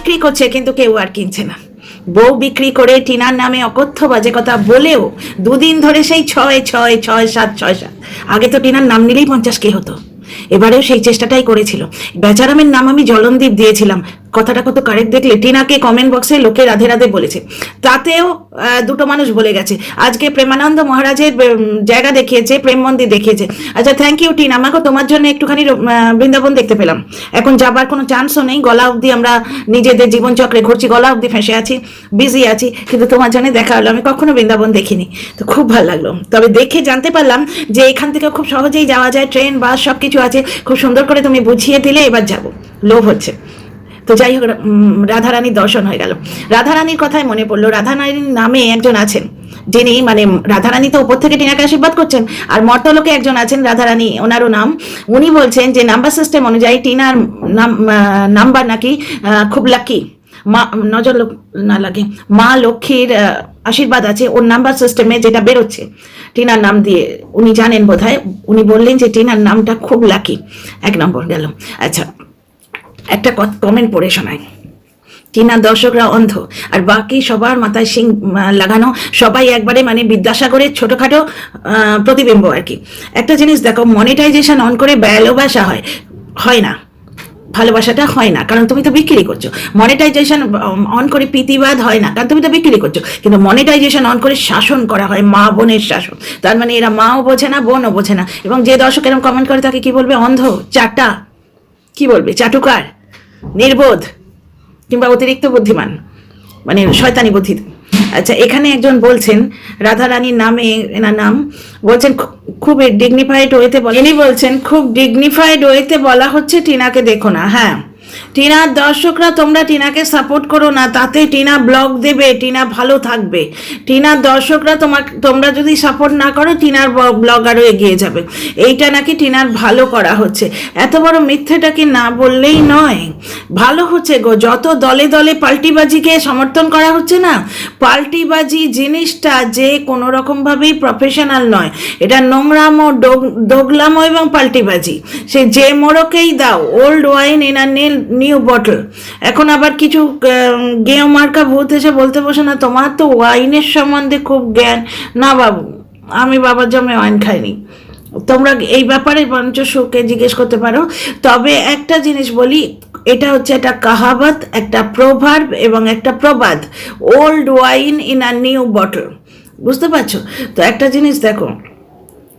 বিক্রি করছে, কিন্তু কেউ আর কিনছে না। বউ বিক্রি করে টিনার নামে অকথ্য বাজে কথা বলেও দুদিন ধরে সেই ছয় ছয় ছয়, সাত ছয়, সাত। আগে তো টিনার নাম নিলেই পঞ্চাশ কে হতো। এবারেও সেই চেষ্টাটাই করেছিল। বেচারামের নাম আমি জলনদীপ দিয়েছিলাম। কথাটা কত কারেক্ট দেখলে? টিনাকে কমেন্ট বক্সে লোকে রাধে রাধে বলেছে। তাতেও দুটো মানুষ বলে গেছে। আজকে প্রেমানন্দ মহারাজের জায়গা দেখিয়েছে, প্রেম মন্দির দেখিয়েছে। আচ্ছা থ্যাংক ইউ টিনা। আমাকে তোমার জন্য একটুখানি বৃন্দাবন দেখতে পেলাম। এখন যাবার কোনো চান্সও নেই। গলা অবধি আমরা নিজেদের জীবনচক্রে ঘুরছি। গলা অবধি ফেঁসে আছি বিজি আছি। কিন্তু তোমার জন্য দেখা হলো। আমি কখনো বৃন্দাবন দেখিনি। তো খুব ভালো লাগল। তবে দেখে জানতে পারলাম যে এখান থেকে খুব সহজেই যাওয়া যায়। ট্রেন, বাস সব কিছু আছে, খুব সুন্দর করে তুমি বুঝিয়ে দিলে এবার যাব। লোভ হচ্ছে। তো যাই হোক রাধারানীর দর্শন হয়ে গেল। রাধারানীর কথাই মনে পড়ল, রাধারানীর নামে একজন আছেন, যিনি মানে রাধারানী তো উপর থেকে টিনাকে আশীর্বাদ করছেন, আর মর্তলোকে একজন আছেন রাধারানী, ওনারও নাম। উনি বলছেন যে নাম্বার সিস্টেম অনুযায়ী টিনার নাম নাম্বার নাকি খুব লাকি মা, নজর না লাগে। মা লক্ষ্মীর আশীর্বাদ আছে, ওর নাম্বার সিস্টেমে যেটা বেরোচ্ছে, টিনার নাম দিয়ে উনি জানেন বোধহয়, উনি বললেন যে টিনার নামটা খুব লাকি এক নম্বর গেল। আচ্ছা একটা কমেন্ট পড়ে শোনায় চীনার দর্শকরা অন্ধ, আর বাকি সবার মাথায় সিং লাগানো, সবাই একবারে মানে বিদ্যাসাগরের ছোটোখাটো প্রতিবিম্ব আর কি। একটা জিনিস দেখো মনিটাইজেশন অন করে ভালোবাসা হয় হয় না। ভালোবাসাটা হয় না, কারণ তুমি তো বিক্রি করছ। মনিটাইজেশন অন করে প্রীতিবাদ হয় না, কারণ তুমি তো বিক্রি করছ। কিন্তু মনিটাইজেশন অন করে শাসন করা হয়, মা বোনের শাসন। তার মানে এরা মাও বোঝে না, বোনও বোঝে না। এবং যে দর্শক এরকম কমেন্ট করে তাকে কি বলবে? অন্ধ, চাটা। কি বলবে? চাটুকার, নির্বোধ, কিংবা অতিরিক্ত বুদ্ধিমান। মানে শয়তানি বুদ্ধি। আচ্ছা এখানে একজন বলছেন রাধা রানীর নামে এনার নাম বলছেন খুব ডিগনিফাইড ওয়েতে বলে ইনি বলছেন খুব ডিগনিফাইড ওয়েতে বলা হচ্ছে টিনাকে দেখো না হ্যাঁ। টিনার দর্শকরা, তোমরা টিনাকে সাপোর্ট করো না, তাতে টিনা ব্লগ দেবে, টিনা ভালো থাকবে। টিনার দর্শকরা, তোমার, তোমরা যদি সাপোর্ট না করো, টিনার ব্লগ আরও এগিয়ে যাবে। এইটা নাকি টিনার ভালো করা হচ্ছে। এত বড় মিথ্যেটা কি না বললেই নয়। ভালো হচ্ছে গো, যত দলে দলে পাল্টিবাজিকে সমর্থন করা হচ্ছে না, পাল্টিবাজি জিনিসটা যে কোনো রকমভাবেই প্রফেশনাল নয়। এটা নোংরামো, ডোগ- দোগলামো এবং পাল্টিবাজি। সে যে মোড়কেই দাও ওল্ড ওয়াইন এনার নীল নিউ বটল এখন আবার কিছু গেও মার্কা ভূত এসে বলতে বসে না, তোমার তো ওয়াইনের সম্বন্ধে খুব জ্ঞান। না বাবু, আমি বাবার জমে ওয়াইন খাইনি। তোমরা এই ব্যাপারে বরঞ্চ সুখে জিজ্ঞেস করতে পারো। তবে একটা জিনিস বলি, এটা হচ্ছে একটা কাহাবাত, একটা প্রভার্ব এবং একটা প্রবাদ। Old wine in a new bottle বুঝতে পারছ? তো একটা জিনিস দেখো,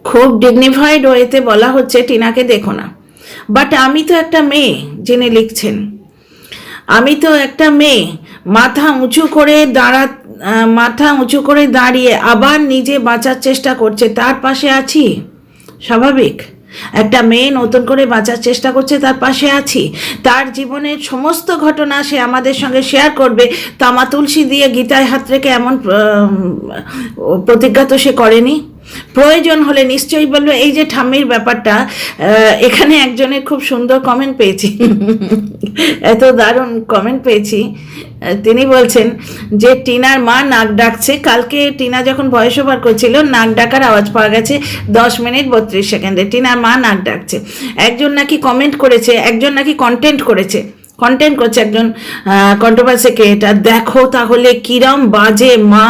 খুব ডিগনিফাইড ওয়েতে বলা হচ্ছে, টিনাকে দেখো না। বাট আমি তো একটা মেয়ে যিনি লিখছেন। আমি তো একটা মেয়ে, মাথা উঁচু করে দাঁড়া মাথা উঁচু করে দাঁড়িয়ে আবার নিজে বাঁচার চেষ্টা করছে। তার পাশে আছি? স্বাভাবিক। একটা মেয়ে নতুন করে বাঁচার চেষ্টা করছে, তার পাশে আছি। তার জীবনের সমস্ত ঘটনা সে আমাদের সঙ্গে শেয়ার করবে। তামা তুলসী দিয়ে গীতায় হাত রেখে এমন প্রতিজ্ঞা তো সে করেনি? প্রয়োজন হলে নিশ্চয়ই বলবে, এই যে ঠাম্মির ব্যাপারটা এখানে একজনের খুব সুন্দর কমেন্ট পেয়েছি। এত দারুণ কমেন্ট পেয়েছি। তিনি বলছেন যে, টিনার মা নাক ডাকছে। কালকে টিনা যখন ভয়েস ওভার করছিল, নাক ডাকার আওয়াজ পাওয়া গেছে দশ মিনিট বত্রিশ সেকেন্ডে। টিনার মা নাক ডাকছে। একজন নাকি কমেন্ট করেছে, একজন নাকি কন্টেন্ট করেছে। কন্টেন্ট করছে একজন কন্ট্রোভার্সি ক্রিয়েটার দেখো তাহলে কিরম বাজে মা,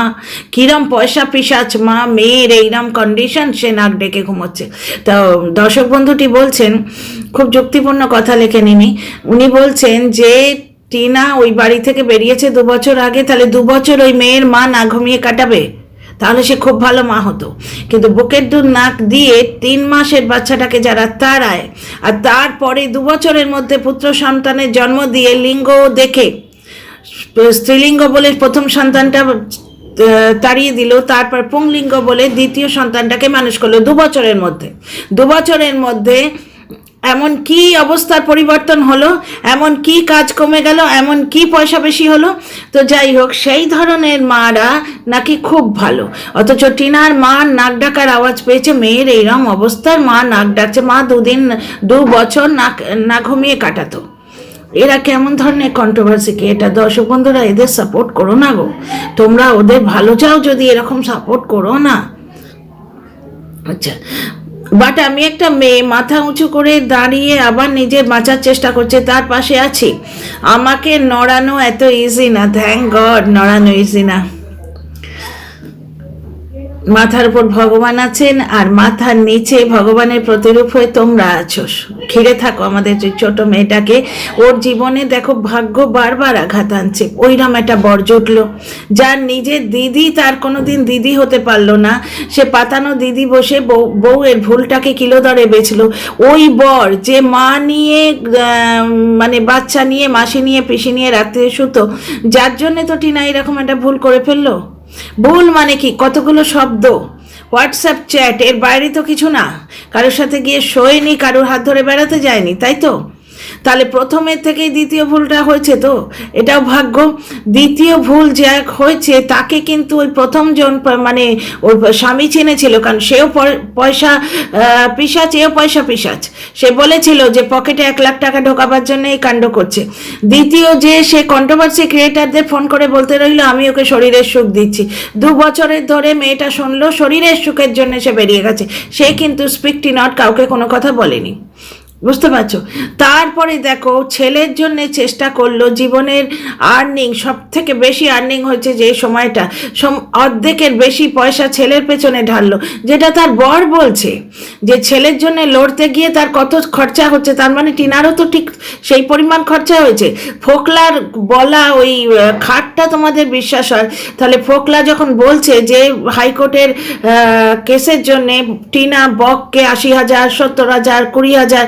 কিরম পয়সা পিসাচ মা, মেয়ের এইরম কন্ডিশন সে নাক ডেকে ঘুমোচ্ছে। তো দর্শক বন্ধুটি বলছেন, খুব যুক্তিপূর্ণ কথা লেখেন ইনি, উনি বলছেন যে টিনা ওই বাড়ি থেকে বেরিয়েছে দু বছর আগে, তাহলে দু বছর ওই মেয়ের মা না ঘুমিয়ে কাটাবে? তাহলে সে খুব ভালো মা হতো। কিন্তু বুকের দুধ নাক দিয়ে তিন মাসের বাচ্চাটাকে যারা তাড়ায়, আর তারপরে দু বছরের মধ্যে পুত্র সন্তানের জন্ম দিয়ে লিঙ্গ দেখে, স্ত্রীলিঙ্গ বলে প্রথম সন্তানটা তাড়িয়ে দিল, তারপর পুংলিঙ্গ বলে দ্বিতীয় সন্তানটাকে মানুষ করল দু বছরের মধ্যে। দু বছরের মধ্যে এমন কি অবস্থার পরিবর্তন হলো? এমন কি কাজ কমে গেল? এমন কি পয়সা বেশি হলো? তো যাই হোক, সেই ধরনের মারা নাকি খুব ভালো। অথচ টিনার মা নাক ডাকার আওয়াজ পেয়েছে, মেয়ের এইরকম অবস্থার মা নাক ডাকছে। মা দুদিন, দু বছর নাক না ঘুমিয়ে কাটাতো। এরা কেমন ধরনের কন্ট্রোভার্সি কি? এটা দর্শক বন্ধুরা, এদের সাপোর্ট করো না গো। তোমরা ওদের ভালো চাও যদি এরকম সাপোর্ট করো না। আচ্ছা বাট আমি একটা মেয়ে, মাথা উঁচু করে দাঁড়িয়ে আবার নিজের বাঁচার চেষ্টা করছে, তার পাশে আছি। আমাকে নড়ানো এত ইজি না থ্যাংক গড নড়ানো ইজি না। মাথার উপর ভগবান আছেন আর মাথার নিচে ভগবানের প্রতিরূপ হয়ে তোমরা আছো। ঘিরে থাকো আমাদের যে ছোট মেয়েটাকে। ওর জীবনে দেখো ভাগ্য বারবার আঘাত আনছে। ওইরকম একটা বর জুটলো। যার নিজের দিদি তার কোনোদিন দিদি হতে পারল না। সে পাতানো দিদি বসে বউ, বউয়ের ভুলটাকে কিলো দরে বেচলো। ওই বর যে মা নিয়ে মানে বাচ্চা নিয়ে, মাসি নিয়ে, পিসি নিয়ে রাত্রে শুতো, যার জন্যে তো টিনা এরকম একটা ভুল করে ফেলল? ভুল মানে কি? কতগুলো শব্দ? হোয়াটসঅ্যাপ চ্যাট, এর বাইরে তো কিছু না। কারোর সাথে গিয়ে শোয়নি, কারোর হাত ধরে বেড়াতে যায়নি, তাই তো? তাহলে প্রথমের থেকেই দ্বিতীয় ভুলটা হয়েছে তো? এটাও ভাগ্য। দ্বিতীয় ভুল যে হয়েছে, তাকে কিন্তু ওই প্রথমজন মানে ওর স্বামী চিনেছিল, কারণ সেও পয়সা পিসাচ, এও পয়সা পিসাচ। সে বলেছিল যে পকেটে এক লাখ টাকা ঢোকাবার জন্য এই কাণ্ড করছে। দ্বিতীয় যে সে কন্ট্রোভার্সি ক্রিয়েটারদের ফোন করে বলতে রইল, আমি ওকে শরীরের সুখ দিচ্ছি। দু বছরের ধরে মেয়েটা শুনলো, শরীরের সুখের জন্য সে বেরিয়ে গেছে। সে কিন্তু স্পিকটি নট কাউকে কোনো কথা বলেনি। বুঝতে পারছ? তারপরে দেখো, ছেলের জন্য চেষ্টা করল জীবনের আর্নিং সব থেকে বেশি আর্নিং হয়েছে যে সময়টা। সম- অর্ধেকের বেশি পয়সা ছেলের পেছনে ঢাললো, যেটা তার বর বলছে যে ছেলের জন্য লড়তে গিয়ে তার কত খরচা হচ্ছে, তার মানে টিনারও তো ঠিক সেই পরিমাণ খরচা হয়েছে। ফোকলার বলা ওই খাটটা তোমাদের বিশ্বাস হয়? তাহলে ফোকলা যখন বলছে যে হাইকোর্টের কেসের জন্যে টিনা বককে আশি হাজার, সত্তর হাজার, কুড়ি হাজার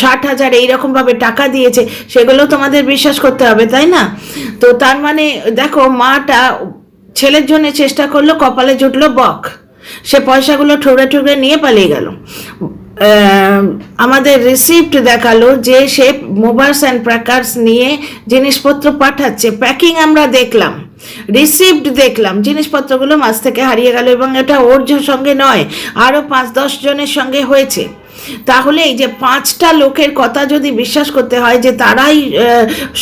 ষাট হাজার এইরকমভাবে টাকা দিয়েছে, সেগুলো তোমাদের বিশ্বাস করতে হবে, তাই না? তো তার মানে দেখো, মাটা ছেলের জন্য চেষ্টা করল, কপালে জুটলো, বক। সে পয়সাগুলো ঠুকরে ঠুকরে নিয়ে পালিয়ে গেল। আমাদের রিসিপ্ট দেখাল যে সে মোবাইলস অ্যান্ড প্যাকার্স নিয়ে জিনিসপত্র পাঠাচ্ছে। প্যাকিং আমরা দেখলাম রিসিপ্ট দেখলাম, জিনিসপত্রগুলো মাছ থেকে হারিয়ে গেল এবং এটা ওর সঙ্গে নয় আরও পাঁচ দশ জনের সঙ্গে হয়েছে। তাহলে এই যে পাঁচটা লোকের কথা যদি বিশ্বাস করতে হয় যে তারাই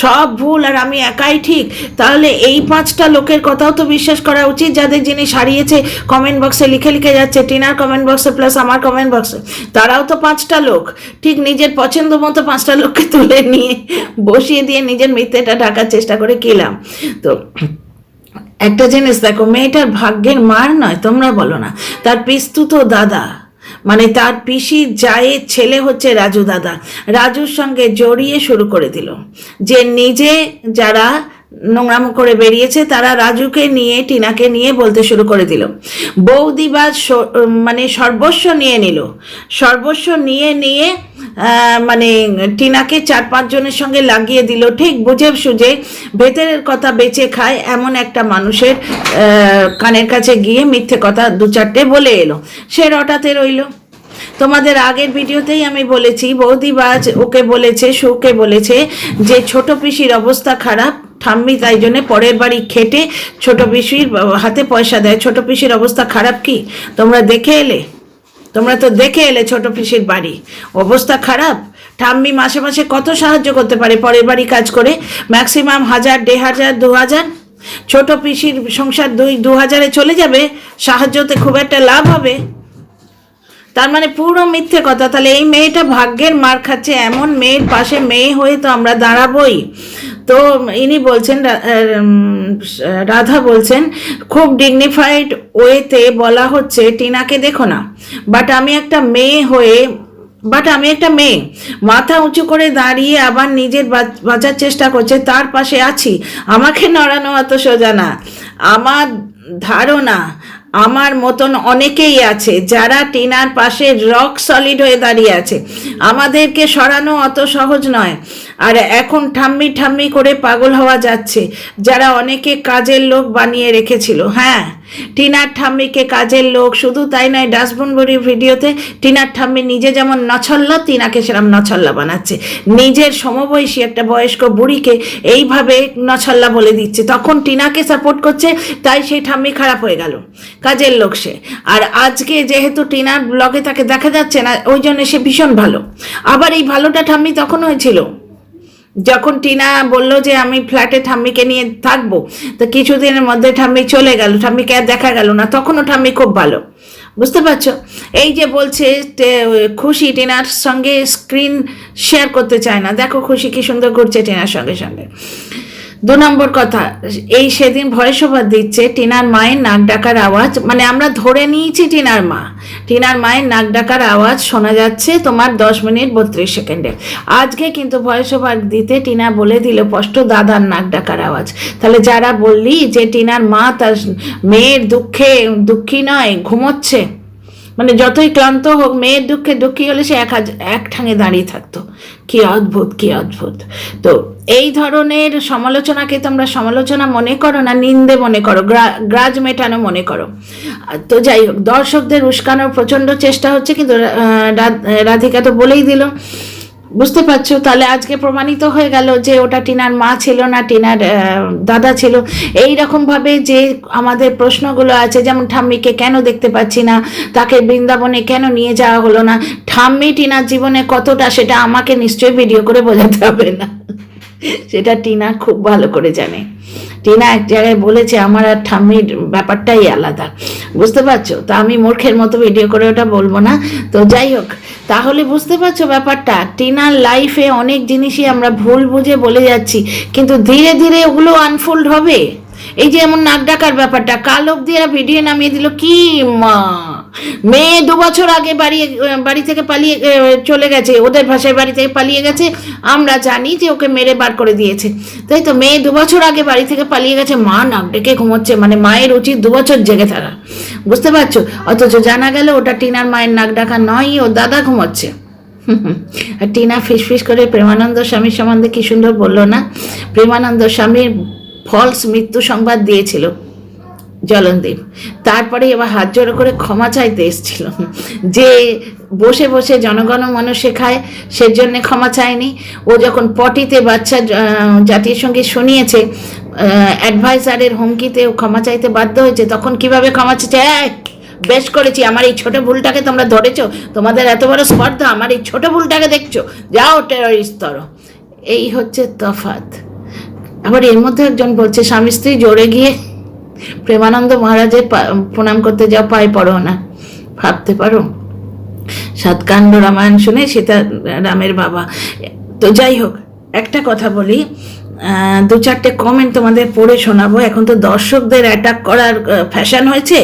সব ভুল আর আমি একাই ঠিক, তাহলে এই পাঁচটা লোকের কথাও তো বিশ্বাস করা উচিত। যাদের জিনিস হারিয়েছে কমেন্ট বক্সে লিখে লিখে যাচ্ছে, টিনার কমেন্ট বক্সে প্লাস আমার কমেন্ট বক্সে তারাও তো পাঁচটা লোক। ঠিক নিজের পছন্দ মতো পাঁচটা লোককে তুলে নিয়ে বসিয়ে দিয়ে নিজের মিথ্যেটা ঢাকার চেষ্টা করে কিলাম তো একটা জিনিস দেখো, মেয়েটার ভাগ্যের মার নয়, তোমরা বলো না। তার পিস্তুত দাদা। মানে তার পিসি জায়ের ছেলে হচ্ছে রাজু দাদা। রাজুর সঙ্গে জড়িয়ে শুরু করে দিল। যে নিজে যারা নোংরামো করে বেরিয়েছে, তারা রাজুকে নিয়ে, টিনাকে নিয়ে বলতে শুরু করে দিল। বৌদিবাজ স- মানে সর্বস্ব নিয়ে নিল। সর্বস্ব নিয়ে নিয়ে মানে টিনাকে চার পাঁচ জনের সঙ্গে লাগিয়ে দিল। ঠিক বুঝে সুঝে ভেতরের কথা বেঁচে খায় এমন একটা মানুষের কানের কাছে গিয়ে মিথ্যে কথা দু চারটে বলে এলো। সে রটাতে রইল। তোমাদের আগের ভিডিওতেই আমি বলেছি বৌদিবাজ ওকে বলেছে, সুকে বলেছে যে ছোট পিসির অবস্থা খারাপ ঠাম্মি তাই জন্য পরের বাড়ি খেটে ছোট পিসির হাতে পয়সা দেয়। ছোট পিসির অবস্থা খারাপ কি? তোমরা দেখে এলে? তোমরা তো দেখে এলে ছোট পিসির বাড়ি। অবস্থা খারাপ? ঠাম্মি মাসে মাসে কত সাহায্য করতে পারে পরের বাড়ি কাজ করে? ম্যাক্সিমাম হাজার, দেড় হাজার, দু হাজার? ছোট পিসির সংসার দুই, দু হাজারে চলে যাবে? সাহায্যতে খুব একটা লাভ হবে? তার মানে পুরো মিথ্যে কথা। তাহলে এই মেয়েটা ভাগ্যের মার খাচ্ছে। এমন মেয়ের পাশে মেয়ে হয়ে তো আমরা দাঁড়াবই। তো ইনি বলছেন রাধা বলছেন, খুব ডিগনিফাইড ওয়েতে বলা হচ্ছে, টিনাকে দেখো না বাট আমি একটা মেয়ে হয়ে বাট আমি একটা মেয়ে, মাথা উঁচু করে দাঁড়িয়ে আবার নিজের বাঁচার চেষ্টা করছে, তার পাশে আছি, আমাকে নড়ানো অত সোজা না, আমার ধারণা, আমার মতন অনেকেই আছে, যারা টিনার পাশে রক সলিড হয়ে দাঁড়িয়ে আছে, আমাদেরকে সরানো অত সহজ নয় আর এখন ঠাম্মি ঠাম্মি করে পাগল হওয়া যাচ্ছে। যারা অনেকে কাজের লোক বানিয়ে রেখেছিল। হ্যাঁ টিনার ঠাম্মিকে কাজের লোক, শুধু তাই নয়, ডাস্টবিন বড়ির ভিডিওতে টিনার ঠাম্মি নিজে যেমন নছল্লা, টিনাকে সেরকম নছল্লা বানাচ্ছে। নিজের সমবয়সী একটা বয়স্ক বুড়িকে এইভাবে নছল্লা বলে দিচ্ছে। তখন টিনাকে সাপোর্ট করছে, তাই সেই ঠাম্মি খারাপ হয়ে গেল। কাজের লোক সে। আর আজকে যেহেতু টিনার ব্লগে তাকে দেখা যাচ্ছে না, ওই জন্য সে ভীষণ ভালো। আবার এই ভালোটা ঠাম্মি তখন হয়েছিল। যখন টিনা বলল যে আমি ফ্ল্যাটে ঠাম্মিকে নিয়ে থাকব, তো কিছুদিনের মধ্যে ঠাম্মি চলে গেল, ঠাম্মিকে আর দেখা গেল না, তখনও ঠাম্মি খুব ভালো। বুঝতে পারছ? এই যে বলছে খুশি টিনার সঙ্গে স্ক্রিন শেয়ার করতে চায় না। দেখো খুশি কি সুন্দর ঘুরছে টিনার সঙ্গে সঙ্গে। দু নম্বর কথা, এই সেদিন ভয়েস ওভার দিচ্ছে টিনার মায়ের নাক ডাকার আওয়াজ মানে আমরা ধরে নিয়েছি টিনার মা। টিনার মায়ের নাক ডাকার আওয়াজ শোনা যাচ্ছে তোমার দশ মিনিট বত্রিশ সেকেন্ডে। আজকে কিন্তু ভয়েস ওভার দিতে টিনা বলে দিল স্পষ্ট দাদার নাক ডাকার আওয়াজ। তাহলে যারা বললি যে টিনার মা তার মেয়ের দুঃখে দুঃখী নয়, ঘুমোচ্ছে? মানে যতই ক্লান্ত হোক, মেয়ের দুঃখে দুঃখী হলে সে এক এক ঠাঙে দাঁড়িয়ে থাকতো। কি অদ্ভুত কি অদ্ভুত। তো এই ধরনের সমালোচনাকে তোমরা সমালোচনা মনে করো না, নিন্দে মনে করো, গ্রা- গ্রাজ মেটানো মনে করো। তো যাই হোক, দর্শকদের উস্কানোর প্রচণ্ড চেষ্টা হচ্ছে, কিন্তু রাধিকা তো বলেই দিল বুঝতে পারছ? তাহলে আজকে প্রমাণিত হয়ে গেল যে ওটা টিনার মা ছিল না, টিনার দাদা ছিল। এই রকম ভাবে যে আমাদের প্রশ্নগুলো আছে, যেমন ঠাম্মিকে কেন দেখতে পাচ্ছি না, তাকে বৃন্দাবনে কেন নিয়ে যাওয়া হলো না, ঠাম্মি টিনার জীবনে কতটা সেটা আমাকে নিশ্চয়ই ভিডিও করে বোঝাতে হবে না। সেটা টিনা খুব ভালো করে জানে। টিনা এক জায়গায় বলেছে, আমার আর ঠাম্মির ব্যাপারটাই আলাদা। বুঝতে পারছ? তা আমি মূর্খের মতো ভিডিও করে ওটা বলব না। তো যাই হোক, তাহলে বুঝতে পারছ ব্যাপারটা? টিনার লাইফে অনেক জিনিসই আমরা ভুল বুঝে বলে যাচ্ছি, কিন্তু ধীরে ধীরে ওগুলো আনফোল্ড হবে? এই যে এমন নাক ডাকার ব্যাপারটা, কাল অব্দি এরা ভিডিও নামিয়ে দিল, কি মা? মেয়ে দু বছর আগে বাড়ি বাড়ি থেকে পালিয়ে চলে গেছে, ওদের ভাষায় বাড়ি থেকে পালিয়ে গেছে, আমরা জানি যে ওকে মেরে বার করে দিয়েছে। তাই তো মেয়ে দু বছর আগে বাড়ি থেকে পালিয়ে গেছে, মা নাক ডেকে ঘুমোচ্ছে মানে মায়ের উচিত দু বছর জেগে থাকা। বুঝতে পারছ? অথচ জানা গেল ওটা টিনার মায়ের নাক ডাকা নয় ও দাদা ঘুমোচ্ছে। আর টিনা ফিস ফিস করে প্রেমানন্দ স্বামীর সম্বন্ধে কি সুন্দর বলল না? প্রেমানন্দ স্বামীর ফলস মৃত্যু সংবাদ দিয়েছিল জলনদীপ। তারপরে এবার হাত জোড়ো করে ক্ষমা চাইতে এসেছিল। যে বসে বসে জনগণ মন শেখায় সেজন্য ক্ষমা চায়নি। ও যখন পটিতে বাচ্চা জাতির সঙ্গে শুনিয়েছে অ্যাডভাইজারের হুমকিতে ও ক্ষমা চাইতে বাধ্য হয়েছে তখন কীভাবে ক্ষমা চাইছে "এই, বেশ করেছি আমার এই ছোট ভুলটাকে তোমরা ধরেছো তোমাদের এত বড় স্পর্ধা আমার এই ছোট ভুলটাকে দেখছ যাও টেররিস্ট তর। এই হচ্ছে তফাত আবার এর মধ্যে একজন বলছে, স্বামী স্ত্রী জোরে গিয়ে প্রেমানন্দ মহারাজের প্রণাম করতে যাও, পায়ে পড়ো না। ভাবতে পারো? সাতকাণ্ড রামায়ণ শুনে সীতা রামের বাবা। তো যাই হোক, একটা কথা বলি দু চারটে কমেন্ট তোমাদের পড়ে শোনাবো। এখন তো দর্শকদের অ্যাটাক করার ফ্যাশন হয়েছে,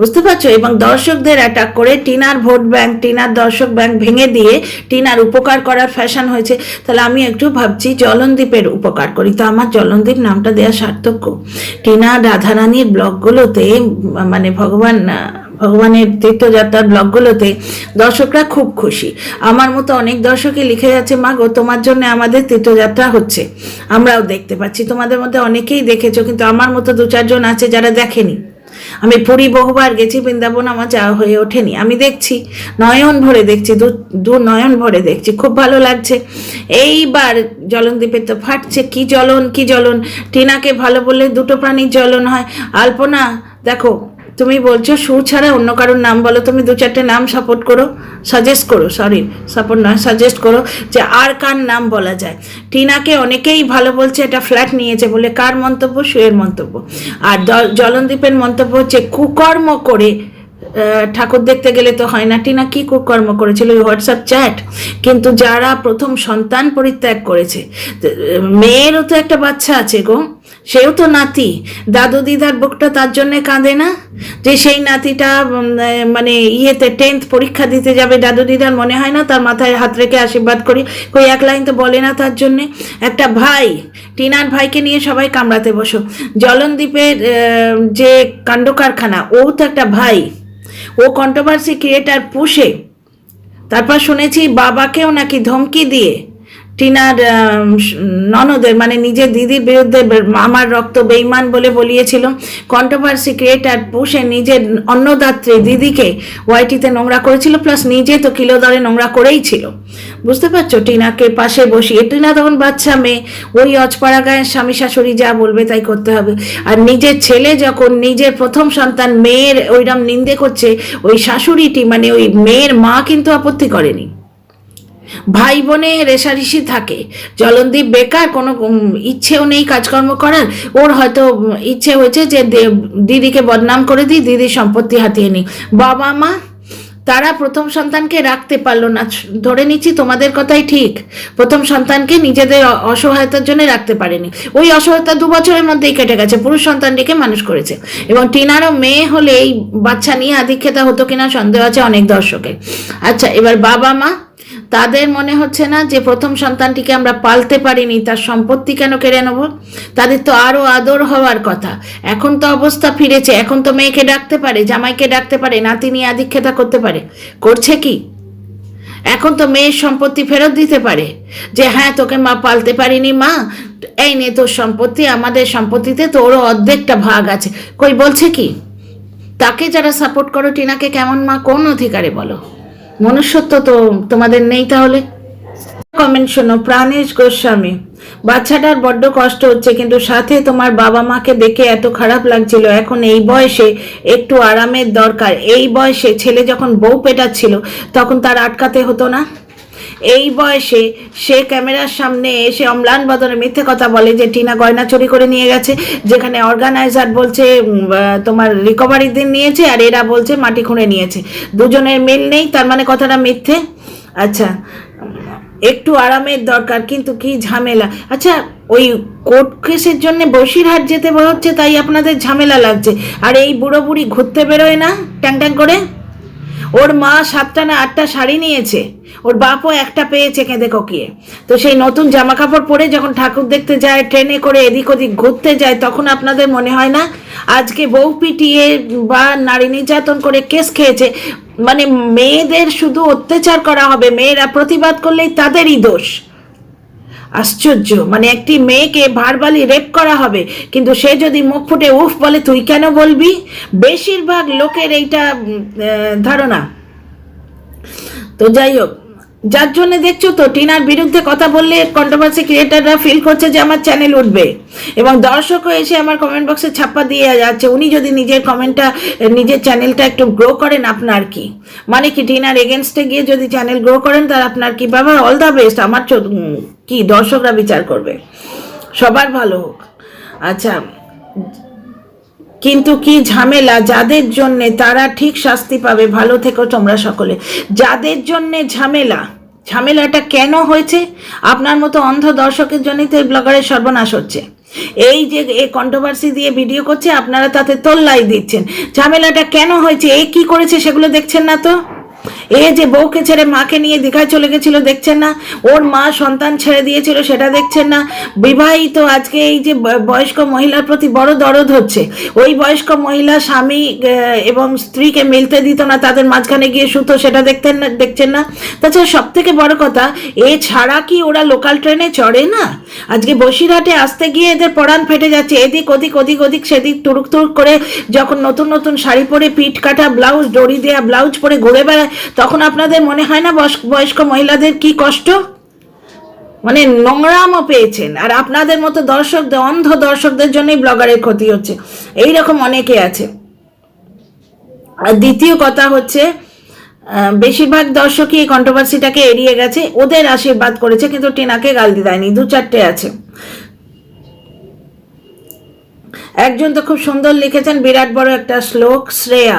বুঝতে পারছ? এবং দর্শকদের অ্যাটাক করে টিনার ভোট ব্যাংক টিনার দর্শক ব্যাংক ভেঙে দিয়ে টিনার উপকার করার ফ্যাশন হয়েছে। তাহলে আমি একটু ভাবছি জলনদীপের উপকার করি। তো আমার জলনদীপ নামটা দেওয়া সার্থক্য টিনা রাধারানীর ব্লগগুলোতে মানে ভগবান ভগবানের তীর্থযাত্রার ব্লগগুলোতে দর্শকরা খুব খুশি। আমার মতো অনেক দর্শকই লিখে যাচ্ছে, মা গো, তোমার জন্য আমাদের তীর্থযাত্রা হচ্ছে। আমরাও দেখতে পাচ্ছি। তোমাদের মধ্যে অনেকেই দেখেছ, কিন্তু আমার মতো দু চারজন আছে যারা দেখেনি। আমি পুরী বহুবার গেছি, বৃন্দাবন আমার যাওয়া হয়ে ওঠেনি। আমি দেখছি, নয়ন ভরে দেখছি, দু দু নয়ন ভরে দেখছি। খুব ভালো লাগছে। এইবার জলনদ্বীপে তো ফাটছে, কি জ্বলন কি জ্বলন? টিনাকে ভালো বললে দুটো প্রাণীর জ্বলন হয়। আলপনা, দেখো তুমি বলছো সুর ছাড়া অন্য কারোর নাম বলো, তুমি দু চারটে নাম সাপোর্ট করো সাজেস্ট করো সরি সাপোর্ট নয় সাজেস্ট করো যে আর কার নাম বলা যায়। টিনাকে অনেকেই ভালো বলছে, এটা ফ্ল্যাট নিয়েছে বলে। কার মন্তব্য? সুয়ের মন্তব্য। আর জলনদীপের মন্তব্য হচ্ছে, কুকর্ম করে ঠাকুর দেখতে গেলে তো হয় না। টিনা কী কুকর্ম করেছিল? ওই হোয়াটসঅ্যাপ চ্যাট কিন্তু যারা প্রথম সন্তান পরিত্যাগ করেছে মেয়েরও তো একটা বাচ্চা আছে গো। সেও তো নাতি। দাদু দিদার বুকটা তার জন্যে কাঁদে না? যে সেই নাতিটা মানে ইয়েতে টেন্থ পরীক্ষা দিতে যাবে, দাদু দিদার মনে হয় না? তার মাথায় হাত রেখে আশীর্বাদ করি। কই, এক লাইন তো বলে না তার জন্যে। একটা ভাই, টিনার ভাইকে নিয়ে সবাই কামড়াতে বসো। জলনদ্বীপের যে কাণ্ড কারখানা ও তো একটা ভাই। ও কন্ট্রোভার্সি ক্রিয়েটার পুষে। তারপর শুনেছি বাবাকেও নাকি ধমকি দিয়ে। টিনার ননদের মানে নিজের দিদির বিরুদ্ধে আমার রক্ত বেইমান বলে বলিয়েছিল। কন্ট্রোভার্সি ক্রিয়েটার পুষে নিজের অন্নদাত্রী দিদিকে ওয়াইটিতে নোংরা করেছিল প্লাস নিজে তো কিলো দরে নোংরা করেই ছিল। বুঝতে পারছ? টিনাকে পাশে বসিয়ে, টিনা তখন বাচ্চা মেয়ে, ওই অজপাড়া গায়ের স্বামী শাশুড়ি যা বলবে তাই করতে হবে। আর নিজের ছেলে যখন নিজের প্রথম সন্তান মেয়ের ওইরকম নিন্দে করছে, ওই শাশুড়িটি মানে ওই মেয়ের মা কিন্তু আপত্তি করেনি। ভাই বোনে রেশারেশি থাকে। জলনদীপ বেকার, কোনো ইচ্ছেও নেই কাজকর্ম করার। ওর হয়তো ইচ্ছে হয়েছে যে দিদিকে বদনাম করে দিই, দিদির সম্পত্তি হাতিয়ে নিই। বাবা মা, তারা প্রথম সন্তানকে রাখতে পারল না। ধরে নিচ্ছি তোমাদের কথাই ঠিক। প্রথম সন্তানকে নিজেদের অসহায়তার জন্য রাখতে পারেনি। ওই অসহায়তা দু বছরের মধ্যেই কেটে গেছে, পুরুষ সন্তানটিকে মানুষ করেছে। এবং টিনারও মেয়ে হলে এই বাচ্চা নিয়ে আধিক্ষেতা হতো কিনা সন্দেহ আছে অনেক দর্শকের। আচ্ছা এবার বাবা মা তাদের মনে হচ্ছে না যে প্রথম সন্তানটিকে আমরা পালতে পারিনি, তার সম্পত্তি কেন কেড়ে নেব? তাদের তো আরও আদর হওয়ার কথা। এখন তো অবস্থা ফিরেছে, এখন তো মেয়েকে ডাকতে পারে, জামাইকে ডাকতে পারে নাতিনি আধিক্ষেতা করতে পারে। করছে কি? এখন তো মেয়ের সম্পত্তি ফেরত দিতে পারে। যে হ্যাঁ তোকে মা পালতে পারিনি, মা, এই নে তোর সম্পত্তি, আমাদের সম্পত্তিতে তোরও অর্ধেকটা ভাগ আছে। কই, বলছে কি? তাকে যারা সাপোর্ট করো, টিনাকে কেমন মা, কোন অধিকারে বলো? মনুষ্যত্ব তো তোমাদের নেই তাহলে? কমেন্ট শোনো, প্রাণেশ গোস্বামী। বাচ্চাটার বড্ড কষ্ট হচ্ছে, কিন্তু সাথে তোমার বাবা মাকে দেখে এত খারাপ লাগছিল। এখন এই বয়সে একটু আরামের দরকার। এই বয়সে ছেলে যখন বউ পেটাচ্ছিল, তখন তার আটকাতে হতো না? এই বয়সে সে ক্যামেরার সামনে এসে অম্লান বদনে মিথ্যে কথা বলে যে টিনা গয়না চুরি করে নিয়ে গেছে, যেখানে অর্গানাইজার বলছে তোমার রিকভারির দিন নিয়েছে আর এরা বলছে মাটি খুঁড়ে নিয়েছে। দুজনের মিল নেই, তার মানে কথাটা মিথ্যে? আচ্ছা একটু আরামের দরকার, কিন্তু কি ঝামেলা? আচ্ছা ওই কোর্ট কেসের জন্য বসিরহাট যেতে হচ্ছে, তাই আপনাদের ঝামেলা লাগছে। আর এই বুড়ো বুড়ি ঘুরতে বেরোয় না, ট্যাং ট্যাং করে? ওর মা সাতটা না আটটা শাড়ি নিয়েছে। ওর বাপও একটা পেয়েছে কেঁদে ককিয়ে। তো সেই নতুন জামা কাপড় পরে যখন ঠাকুর দেখতে যায়, ট্রেনে করে এদিক ওদিক ঘুরতে যায়, তখন আপনাদের মনে হয় না আজকে বউ পিটিয়ে বা নারী নির্যাতন করে কেস খেয়েছে? মানে মেয়েদের শুধু অত্যাচার করা হবে, মেয়েরা প্রতিবাদ করলেই তাদেরই দোষ। আশ্চর্য। মানে একটি মেয়েকে ভারবালি রেপ করা হবে, কিন্তু সে যদি মুখ ফুটে উফ বলে, তুই কেন বলবি? বেশিরভাগ লোকের এইটা ধারণা। তো যাই হোক যার জন্য দেখছ তো টিনার বিরুদ্ধে কথা বললে কন্ট্রোভার্সি ক্রিয়েটাররা ফিল করছে যে আমার চ্যানেল উঠবে। এবং দর্শকও এসে আমার কমেন্ট বক্সে ছাপ্পা দিয়ে যাচ্ছে। উনি যদি নিজের কমেন্টটা নিজের চ্যানেলটা একটু গ্রো করেন, আপনার কি? মানে কি টিনার এগেনস্টে গিয়ে যদি চ্যানেল গ্রো করেন তার আপনার কি বাবা? অল দ্য বেস্ট আমার কি দর্শকরা বিচার করবে? সবার ভালো হোক। আচ্ছা কিন্তু কি ঝামেলা? যাদের জন্যে তারা ঠিক শাস্তি পাবে, ভালো থেকো তোমরা সকলে। যাদের জন্যে ঝামেলা, ঝামেলাটা কেন হয়েছে? আপনার মতো অন্ধ দর্শকের জন্যই তো এই ব্লগারের সর্বনাশ হচ্ছে। এই যে এ কন্ট্রোভার্সি দিয়ে ভিডিও করছে, আপনারা তাতে তোল্লাই দিচ্ছেন। ঝামেলাটা কেন হয়েছে? এ কি করেছে সেগুলো দেখছেন না তো? এ যে বউকে ছেড়ে মাকে নিয়ে দীঘায় চলে গেছিল, দেখছেন না? ওর মা সন্তান ছেড়ে দিয়েছিল, সেটা দেখছেন না? বিবাহিত আজকে এই যে বয়স্ক মহিলার প্রতি বড় দরদ হচ্ছে। ওই বয়স্ক মহিলা স্বামী এবং স্ত্রীকে মিলতে দিত না, তাদের মাঝখানে গিয়ে শুতো, সেটা দেখতেন না, দেখছেন না? তাছাড়া সব থেকে বড় কথা, এ ছাড়া কি ওরা লোকাল ট্রেনে চড়ে না? আজকে বসিরহাটে আসতে গিয়ে এদের পড়ান ফেটে যাচ্ছে, এদিক ওদিক ওদিক ওদিক, সেদিক তুরুক তুরুক করে যখন নতুন নতুন শাড়ি পরে পিঠ কাটা, ব্লাউজ, দড়ি দেয়া, ব্লাউজ পরে ঘুরে বেড়ায় তখন আপনাদের মনে হয় না বয়স্ক- মহিলাদের কি কষ্ট? মানে নোংরামও পেয়েছেন। আর আপনাদের মতো দর্শকদের অন্ধ দর্শকদের জন্যই ব্লগারের ক্ষতি হচ্ছে। এই রকম অনেকে আছে। আর দ্বিতীয় কথা হচ্ছে বেশিরভাগ দর্শকই এই কন্ট্রোভার্সিটাকে এড়িয়ে গেছে। ওদের আশীর্বাদ করেছে, কিন্তু টিনাকে গাল দেয়নি। দু চারটে আছে। একজন তো খুব সুন্দর লিখেছেন, বিরাট বড় একটা শ্লোক, শ্রেয়া।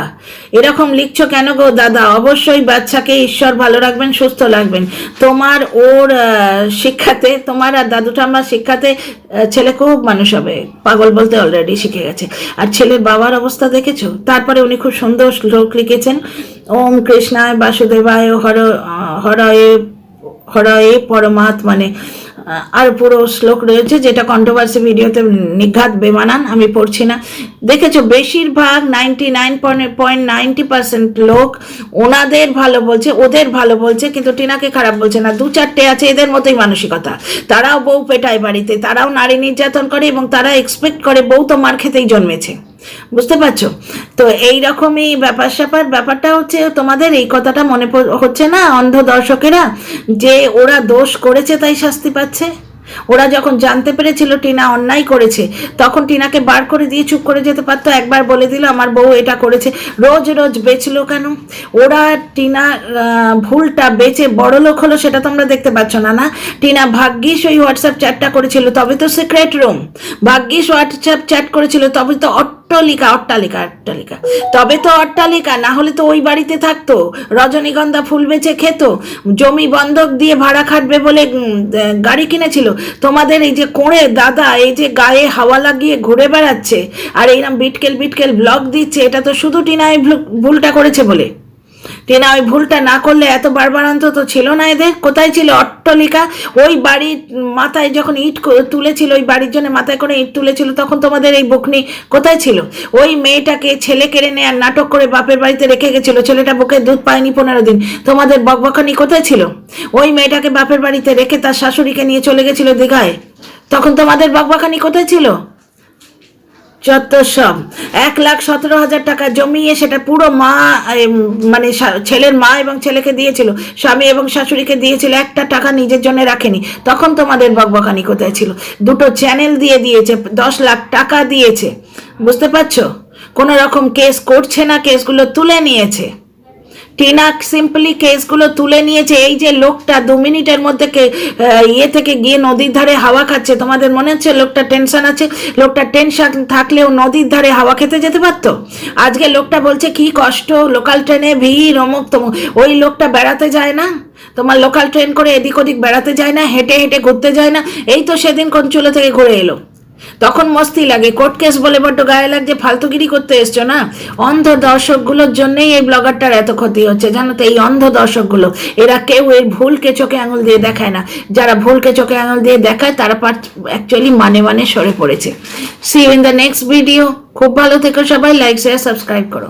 এরকম লিখছো কেন গো দাদা? অবশ্যই বাচ্চাকে ঈশ্বর ভালো রাখবেন, সুস্থ রাখবেন। তোমার ওর শিক্ষাতে, তোমার আর দাদু ঠাম্মার শিক্ষাতে ছেলে খুব মানুষ হবে। পাগল বলতে অলরেডি শিখে গেছে। আর ছেলের বাবার অবস্থা দেখেছ? তারপরে উনি খুব সুন্দর শ্লোক লিখেছেন, ওম কৃষ্ণায় বাসুদেবায় হর হরয়ে হরয়ে পরমাত্মানে। আর পুরো শ্লোক রয়েছে যেটা কন্ট্রোভার্সি ভিডিওতে নিঘাত বেমানান, আমি পড়ছি না। দেখেছ, বেশিরভাগ ninety nine point ninety percent লোক ওনাদের ভালো বলছে, ওদের ভালো বলছে, কিন্তু টিনাকে খারাপ বলছে না। দু চারটে আছে, এদের মতোই মানসিকতা। তারাও বউ পেটায় বাড়িতে, তারাও নারী নির্যাতন করে এবং তারা এক্সপেক্ট করে বউ তো মার খেতেই জন্মেছে। বুঝতে পারছ? তো এই রকমই ব্যাপার স্যাপার। ব্যাপারটা হচ্ছে, তোমাদের এই কথাটা মনে হচ্ছে না অন্ধ দর্শকেরা? যে ওরা দোষ করেছে তাই শাস্তি পাচ্ছে। ওরা যখন জানতে পেরেছিল টিনা অন্যায় করেছে, তখন টিনাকে বার করে দিয়ে চুপ করে যেতে পারতো। একবার বলে দিল, আমার বউ এটা করেছে। রোজ রোজ বেচলো কেন? ওরা টিনা ভুলটা বেচে বড় লোক হলো সেটা তোমরা দেখতে পাচ্ছ না না? টিনা ভাগ্যিস ওই হোয়াটসঅ্যাপ চ্যাটটা করেছিল, তবে তো সিক্রেট রুম ভাগ্যিস হোয়াটসঅ্যাপ চ্যাট করেছিল, তবে তো অট্টালিকা অট্টালিকা অট্টালিকা। তবে তো অট্টালিকা, না হলে তো ওই বাড়িতে থাকতো। রজনীগন্ধা ফুল বেচে খেত। জমি বন্ধক দিয়ে ভাড়া খাটবে বলে গাড়ি কিনেছিল। তোমাদের এই যে কোড়ে দাদা, এই যে গায়ে হাওয়া লাগিয়ে ঘুরে বেড়াচ্ছে, আর এইরকম বিটকেল বিটকেল ব্লগ দিচ্ছে, এটা তো শুধু টিনায় ভুল- ভুলটা করেছে বলে। টিনা ওই ভুলটা না করলে এত বারবারান্ত তো ছিল না এদের? কোথায় ছিল অট্টলিকা? ওই বাড়ির মাথায় যখন ইট তুলেছিল, ওই বাড়ির জন্য মাথায় করে ইট তুলেছিল, তখন তোমাদের এই বকনি কোথায় ছিল? ওই মেয়েটাকে ছেলে কেড়ে নেয়ার নাটক করে বাপের বাড়িতে রেখে গেছিল, ছেলেটা বুকে দুধ পায়নি পনেরো দিন। তোমাদের বকবকানি কোথায় ছিল? ওই মেয়েটাকে বাপের বাড়িতে রেখে তার শাশুড়িকে নিয়ে চলে গেছিল দীঘায়। তখন তোমাদের বকবকানি কোথায় ছিল? সব এক লাখ সতেরো হাজার টাকা জমিয়ে সেটা পুরো মা মানে ছেলের মা এবং ছেলেকে দিয়েছিল। স্বামী এবং শাশুড়িকে দিয়েছিল, একটা টাকা নিজের জন্য রাখেনি। তখন তোমাদের বকবকানি কোথায় ছিল? দুটো চ্যানেল দিয়ে দিয়েছে, দশ লাখ টাকা দিয়েছে। বুঝতে পারছ? কোনো রকম কেস করছে না কেসগুলো তুলে নিয়েছে। টিনা সিম্পলি কেসগুলো তুলে নিয়েছে এই যে লোকটা দু মিনিটের মধ্যে কে ইয়ে থেকে গিয়ে নদীর ধারে হাওয়া খাচ্ছে, তোমাদের মনে হচ্ছে লোকটা টেনশন আছে? লোকটা টেনশন থাকলেও নদীর ধারে হাওয়া খেতে যেতে পারতো? আজকে লোকটা বলছে, কি কষ্ট লোকাল ট্রেনে ভিড়, অমুক তমুক। ওই লোকটা বেড়াতে যায় না? তোমার লোকাল ট্রেন করে এদিক ওদিক বেড়াতে যায় না? হেঁটে হেঁটে ঘুরতে যায় না? এই তো সেদিন কোন চুলো থেকে ঘুরে এলো। তখন মস্তি লাগে কোর্ট কেস বলে বড্ড গায়ে লাগছে, ফালতুগিরি করতে এসছো না? অন্ধ দর্শকগুলোর জন্যই এই ব্লগারটার এত ক্ষতি হচ্ছে, জানো তো, এই অন্ধ দর্শকগুলো এরা কেউ এর ভুলকে চোখে আঙুল দিয়ে দেখায় না। যারা ভুলকে চোখে আঙুল দিয়ে দেখায়, তারা পার অ্যাকচুয়ালি মানে মানে সরে পড়েছে। See in the next video খুব ভালো থেকো সবাই লাইক শেয়ার সাবস্ক্রাইব করো।